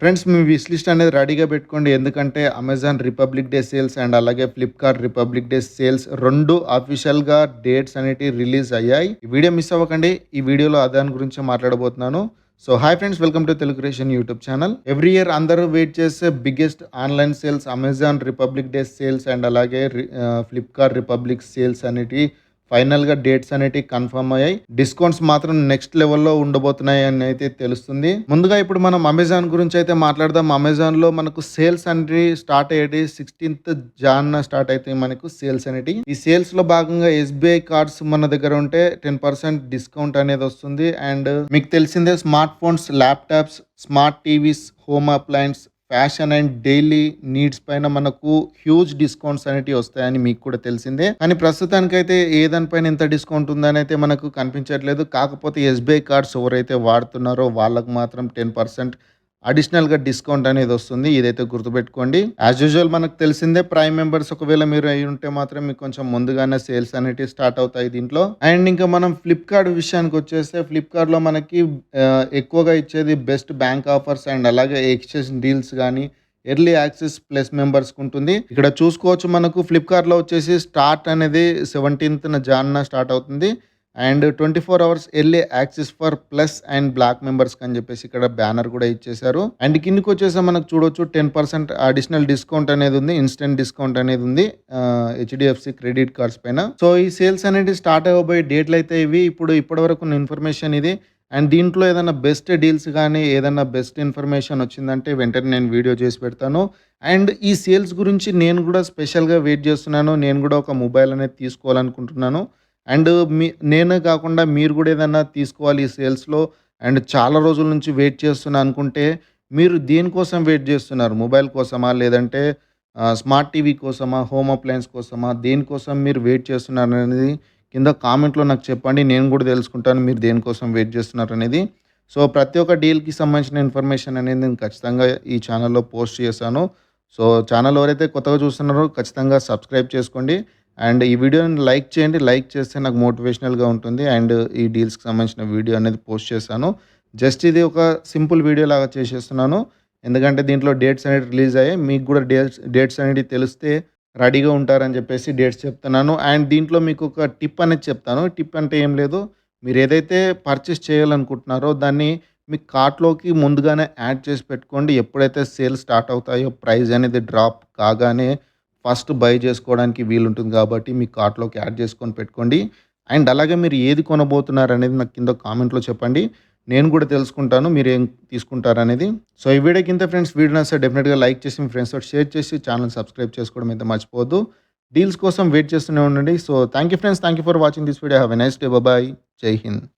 Friends మీ wish list అనేది రెడీగా పెట్టుకోండి. ఎందుకంటే Amazon Republic Day sales and అలాగే ఫ్లిప్కార్ట్ రిపబ్లిక్ డే సేల్స్ రెండు అఫీషియల్గా డేట్స్ అనేటివి రిలీజ్ అయ్యాయి. ఈ వీడియో మిస్ అవ్వకండి. ఈ వీడియోలో అదాని గురించి మాట్లాడబోతున్నాను. So hi friends welcome to Telugu creation YouTube channel every year అందరూ వెయిట్ చేసే biggest online sales Amazon Republic Day sales and అలాగే ఫ్లిప్కార్ట్ రిపబ్లిక్ సేల్స్ అనేటివి ఫైనల్గా డేట్స్ అనేటివి కన్ఫర్మ్ అయ్యాయి. డిస్కౌంట్స్ మాత్రం నెక్స్ట్ లెవెల్లో ఉండబోతున్నాయి అని అయితే తెలుస్తుంది. ముందుగా ఇప్పుడు మనం అమెజాన్ గురించి అయితే మాట్లాడదాం. అమెజాన్లో మనకు సేల్స్ అనేవి స్టార్ట్ అయ్యేది సిక్స్టీన్త్ జాన్ స్టార్ట్ అయితే మనకు సేల్స్ అనేటి ఈ సేల్స్లో భాగంగా ఎస్బీఐ కార్డ్స్ మన దగ్గర ఉంటే టెన్ పర్సెంట్ డిస్కౌంట్ అనేది వస్తుంది. అండ్ మీకు తెలిసిందే smart phones laptops smart TVs home appliances fashion and daily needs పైన మనకు హ్యూజ్ డిస్కౌంట్స్ అనేటివి వస్తాయని మీకు కూడా తెలిసిందే. కానీ ప్రస్తుతానికైతే ఏ దానిపైన ఎంత డిస్కౌంట్ ఉందని అయితే మనకు కనిపించట్లేదు. కాకపోతే ఎస్బీఐ కార్డ్స్ ఎవరైతే వాడుతున్నారో వాళ్ళకు మాత్రం టెన్ పర్సెంట్ అడిషనల్గా డిస్కౌంట్ అనేది వస్తుంది. ఇదైతే గుర్తుపెట్టుకోండి. యాజ్ యూజువల్ మనకు తెలిసిందే ప్రైమ్ మెంబర్స్ ఒకవేళ మీరు అయి ఉంటే మాత్రం మీకు కొంచెం ముందుగానే సేల్స్ అనేవి స్టార్ట్ అవుతాయి దీంట్లో. అండ్ ఇంకా మనం ఫ్లిప్కార్ట్ విషయానికి వచ్చేస్తే ఫ్లిప్కార్ట్లో మనకి ఎక్కువగా ఇచ్చేది బెస్ట్ బ్యాంక్ ఆఫర్స్ అండ్ అలాగే ఎక్స్చేంజ్ డీల్స్ కానీ ఎర్లీ యాక్సెస్ ప్లస్ మెంబర్స్కి ఉంటుంది. ఇక్కడ చూసుకోవచ్చు మనకు ఫ్లిప్కార్ట్లో వచ్చేసి స్టార్ట్ అనేది సెవెంటీన్త్న జాన్న స్టార్ట్ అవుతుంది. And twenty four hours early access for plus and black members అని చెప్పేసి ఇక్కడ బ్యానర్ కూడా ఇచ్చేసారు అండ్ కిందికి వచ్చేసి మనకు చూడొచ్చు టెన్ పర్సెంట్ అడిషనల్ డిస్కౌంట్ అనేది ఉంది ఇన్స్టెంట్ డిస్కౌంట్ అనేది ఉంది హెచ్డిఎఫ్సి క్రెడిట్ కార్డ్స్ పైన. సో ఈ సేల్స్ అనేది స్టార్ట్ అవ్వబోయే డేట్లు అయితే ఇవి. ఇప్పుడు ఇప్పటి వరకు ఉన్న ఇన్ఫర్మేషన్ ఇది. అండ్ దీంట్లో ఏదైనా బెస్ట్ డీల్స్ కానీ ఏదైనా బెస్ట్ ఇన్ఫర్మేషన్ వచ్చిందంటే వెంటనే నేను వీడియో చేసి పెడతాను. అండ్ ఈ సేల్స్ గురించి నేను కూడా స్పెషల్గా వెయిట్ చేస్తున్నాను. నేను కూడా ఒక మొబైల్ అనేది తీసుకోవాలనుకుంటున్నాను. అండ్ మీ నేనే కాకుండా మీరు కూడా ఏదైనా తీసుకోవాలి ఈ సేల్స్లో. అండ్ చాలా రోజుల నుంచి వెయిట్ చేస్తున్నా అనుకుంటే మీరు దేనికోసం వెయిట్ చేస్తున్నారు? మొబైల్ కోసమా? లేదంటే స్మార్ట్ టీవీ కోసమా? హోమ్ అప్లయన్స్ కోసమా? దేనికోసం మీరు వెయిట్ చేస్తున్నారు అనేది కింద కామెంట్లో నాకు చెప్పండి. నేను కూడా తెలుసుకుంటాను మీరు దేనికోసం వెయిట్ చేస్తున్నారు అనేది. సో ప్రతి ఒక్క డీల్కి సంబంధించిన ఇన్ఫర్మేషన్ అనేది నేను ఖచ్చితంగా ఈ ఛానల్లో పోస్ట్ చేశాను. సో ఛానల్ ఎవరైతే కొత్తగా చూస్తున్నారో ఖచ్చితంగా సబ్స్క్రైబ్ చేసుకోండి. అండ్ ఈ వీడియోని లైక్ చేయండి. లైక్ చేస్తే నాకు మోటివేషనల్గా ఉంటుంది. అండ్ ఈ డీల్స్కి సంబంధించిన వీడియో అనేది పోస్ట్ చేశాను. జస్ట్ ఇది ఒక సింపుల్ వీడియో లాగా చేసేస్తున్నాను. ఎందుకంటే దీంట్లో డేట్స్ అనేవి రిలీజ్ అయ్యాయి. మీకు కూడా డేట్స్ డేట్స్ అనేవి తెలిస్తే రెడీగా ఉంటారని చెప్పేసి డేట్స్ చెప్తున్నాను. అండ్ దీంట్లో మీకు ఒక టిప్ అనేది చెప్తాను. టిప్ అంటే ఏం లేదు. మీరు ఏదైతే పర్చేస్ చేయాలనుకుంటున్నారో దాన్ని మీ కార్ట్లోకి ముందుగానే యాడ్ చేసి పెట్టుకోండి. ఎప్పుడైతే సేల్ స్టార్ట్ అవుతాయో ప్రైస్ అనేది డ్రాప్ కాగానే ఫస్ట్ బై చేసుకోవడానికి వీలుంటుంది కాబట్టి మీ కార్ట్లోకి యాడ్ చేసుకొని పెట్టుకోండి. అండ్ అలాగే మీరు ఏది కొనబోతున్నారు అనేది నాకు కింద కామెంట్లో చెప్పండి. నేను కూడా తెలుసుకుంటాను మీరు ఏం తీసుకుంటారు అనేది. సో ఈ వీడియో కింద ఫ్రెండ్స్ వీడియో నచ్చితే డెఫినెట్గా లైక్ చేసి మీ ఫ్రెండ్స్ షేర్ చేసి ఛానల్ సబ్స్క్రైబ్ చేసుకోవడం అయితే మర్చిపోవద్దు. డీల్స్ కోసం వెయిట్ చేస్తూనే ఉండండి. So thank you friends thank you for watching this video. Have a nice day. Bye. జై హింద్.